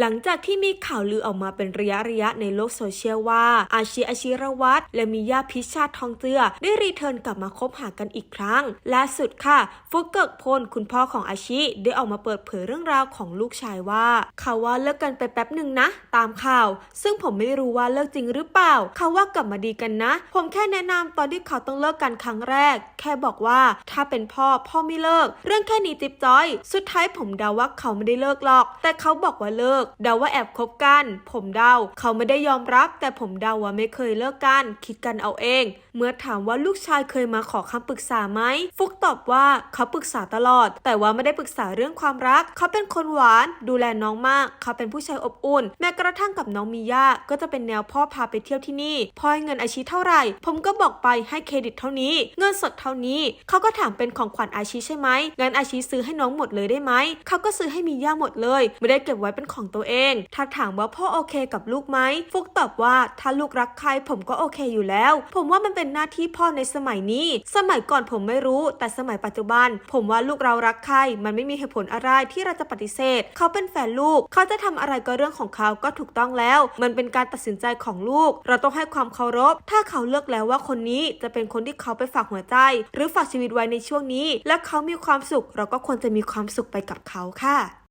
หลังจากที่มีข่าวลือออกมาเป็นระยะระยะในโลกโซเชียลว่า อาชีอาชิรวัตรและมีย่าพิชชาติทองเจือ ได้รีเทิร์นกลับมาคบหากันอีกครั้งล่าสุดค่ะฟุกเกิกพลคุณพ่อของอาชิได้ออกมาเปิดเผยเรื่องราวของลูกชายว่า เขาว่าเลิกกันไปแป๊บหนึ่งนะ ตามข่าว ซึ่งผมไม่รู้ว่าเลิกจริงหรือเปล่า เขาว่ากลับมาดีกันนะ ผมแค่แนะนำตอนที่เขาต้องเลิกกันครั้งแรก แค่บอกว่าถ้าเป็นพ่อพ่อไม่เลิก เรื่องแค่นี้จิ๊บจ้อย สุดท้ายผมเดาว่าเขาไม่ได้เลิกหรอก แต่เขาบอกว่าเลิกเดาว่าแอบคบกัน ผมเดา เขาไม่ได้ยอมรับ แต่ผมเดาว่าไม่เคยเลิกกัน คิดกันเอาเอง เมื่อถามว่าลูกชายเคยมาขอคำปรึกษาไหม ฟุกตอบว่าเขาปรึกษาตลอด แต่ว่าไม่ได้ปรึกษาเรื่องความรัก เขาเป็นคนหวาน ดูแลน้องมาก เขาเป็นผู้ชายอบอุ่น แม้กระทั่งกับน้องมีย่า ก็จะเป็นแนวพ่อพาไปเที่ยวที่นี่ พอให้เงินอาชีเท่าไหร่ ผมก็บอกไปให้เครดิตเท่านี้ เงินสดเท่านี้ เขาก็ถามเป็นของขวัญอาชีใช่ไหมงั้นอาชีซื้อให้น้องหมดเลยได้ไหม เขาก็ซื้อให้มีย่าหมดเลย ไม่ได้เก็บไว้เป็นของตัวเอง ถ้าถามว่าพ่อโอเคกับลูกไหมฟุกตอบว่าถ้าลูกรักใครผมก็โอเคอยู่แล้ว ผมว่ามันเป็นหน้าที่พ่อในสมัยนี้ สมัยก่อนผมไม่รู้ แต่สมัยปัจจุบัน ผมว่าลูกเรารักใคร มันไม่มีเหตุผลอะไรที่เราจะปฏิเสธ เขาเป็นแฟนลูก เขาจะทำอะไรก็เรื่องของเขาก็ถูกต้องแล้ว มันเป็นการตัดสินใจของลูก เราต้องให้ความเคารพ ถ้าเขาเลือกแล้วว่าคนนี้จะเป็นคนที่เขาไปฝากหัวใจ หรือฝากชีวิตไว้ในช่วงนี้ และเขามีความสุข เราก็ควรจะมีความสุขไปกับเขาค่ะ